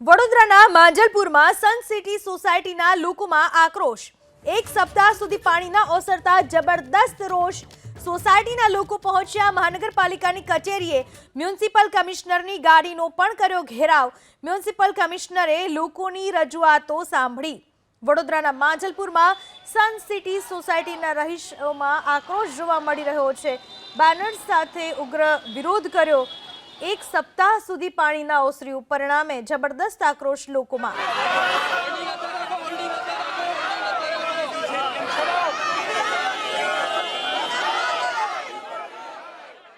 વડોદરાના માંજલપુરમાં સન સિટી સોસાયટીના લોકોમાં આક્રોશ. એક સપ્તાહ સુધી પાણી ન ઓસરતા જબરદસ્ત રોષ સોસાયટીના લોકો પહોંચ્યા મહાનગરપાલિકાની કચેરીએ. મ્યુનિસિપલ કમિશનરની ગાડીનો પણ કર્યો ઘેરાવ. મ્યુનિસિપલ કમિશનરે લોકોની રજૂઆતો સાંભળી. વડોદરાના માંજલપુરમાં સન સિટી સોસાયટીના રહીશોમાં આક્રોશ જોવા મળી રહ્યો છે. બેનર્સ સાથે ઉગ્ર વિરોધ કર્યો. એક સપ્તાહ સુધી પાણીના ઓસર્યું પરિણામે જબરદસ્ત આક્રોશ લોકોમાં.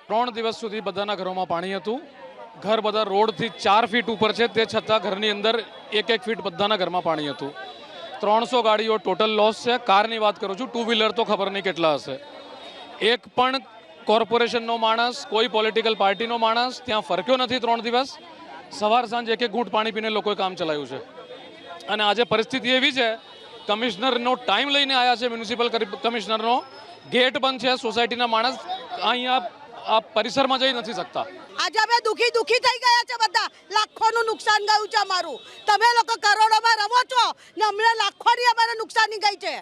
ત્રણ દિવસ સુધી બધાના ઘરોમાં પાણી હતું. ઘર બધા રોડથી ચાર ફીટ ઉપર છે, તે છતાં ઘરની અંદર એક એક ફીટ બધાના ઘરમાં પાણી હતું. ત્રણસો ગાડીઓ ટોટલ લોસ છે. કારની વાત કરું છું, ટુ વ્હીલર તો ખબર નહીં કેટલા હશે. એક પણ કોર્પોરેશનનો માણસ, કોઈ પોલિટિકલ પાર્ટીનો માણસ, ત્યાં ફરક્યો નથી ત્રણ દિવસ. સવાર સાંજ એક એક ઘૂંટ પાણી પીને લોકોએ કામ ચલાવ્યું છે. અને આજે પરિસ્થિતિ એવી છે, કમિશનરનો ટાઈમ લઈને આવ્યા છે મ્યુનિસિપલ કમિશનરનો. ગેટ બંધ છે સોસાયટીના માણસ અહીંયા આ પરિસરમાં જઈ નથી શકતા. આજે અમે દુખી દુખી થઈ ગયા છે બધા. લાખોનું નુકસાન ગયું છે અમારું. તમે લોકો કરોડોમાં રમો છો ને અમને લાખોની અમારે નુકસાની ગઈ છે.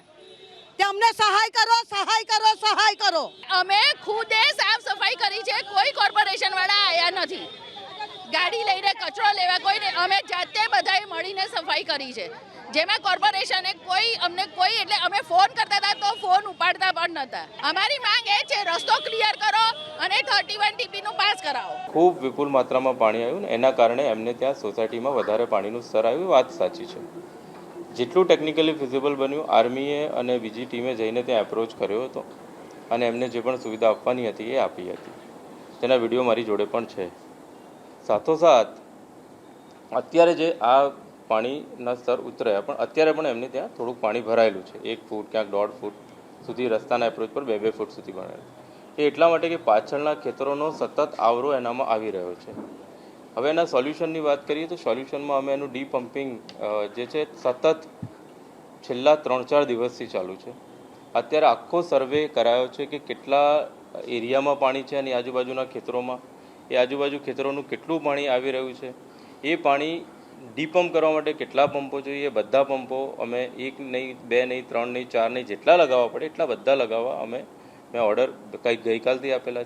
તે અમને સહાય કરો સહાય કરો સહાય કરો. અમે ખુદે સાફ સફાઈ કરી છે કોઈ કોર્પોરેશન વાળા આયા નથી. ગાડી લઈને કચરો લેવા કોઈ નહીં અમે જાતે બધાએ મળીને સફાઈ કરી છે. જેમાં કોર્પોરેશને કોઈ અમને કોઈ એટલે અમે ફોન કરતા હતા તો ફોન ઉપાડતા પણ નહોતા. અમારી માંગ એ છે રસ્તો ક્લિયર કરો અને થર્ટી વન ટીપીનું પાસ કરાવો. ખૂબ વિપુલ માત્રામાં પાણી આવ્યું ને એના કારણે એમને ત્યાં સોસાયટીમાં વધારે પાણીનું સ્તર આવ્યું વાત સાચી છે. જેટલું ટેકનિકલી ફિઝિબલ બન્યું, આર્મીએ અને બીજી ટીમે જઈને ત્યાં એપ્રોચ કર્યો હતો અને એમને જે પણ સુવિધા આપવાની હતી એ આપી હતી. તેના વીડિયો મારી જોડે પણ છે. સાથોસાથ, અત્યારે જે આ પાણીના સ્તર ઉતર્યા, પણ અત્યારે પણ એમને ત્યાં થોડુંક પાણી ભરાયેલું છે. એક ફૂટ ક્યાંક દોઢ ફૂટ સુધી રસ્તાના એપ્રોચ પર બે બે ફૂટ સુધી ભરાયેલું. એ એટલા માટે કે પાછળના ખેતરોનો સતત આવરો એનામાં આવી રહ્યો છે. હવે એના સોલ્યુશનની વાત કરીએ તો સોલ્યુશનમાં અમે એનું ડી પમ્પિંગ જે છે, સતત છેલ્લા ત્રણ ચાર દિવસથી ચાલુ છે. અત્યારે આખો સર્વે કરાયો છે કે કેટલા એરિયામાં પાણી છે અને આજુબાજુના ખેતરોમાં? એ આજુબાજુ ખેતરોનું કેટલું પાણી આવી રહ્યું છે? એ પાણી ડીપમ્પ કરવા માટે કેટલા પંપો જોઈએ? બધા પંપો અમે એક નહીં, બે નહીં, ત્રણ નહીં, ચાર નહીં, જેટલા લગાવવા પડે એટલા બધા લગાવવા અમે મેં ઓર્ડર કંઈક ગઈકાલથી આપેલા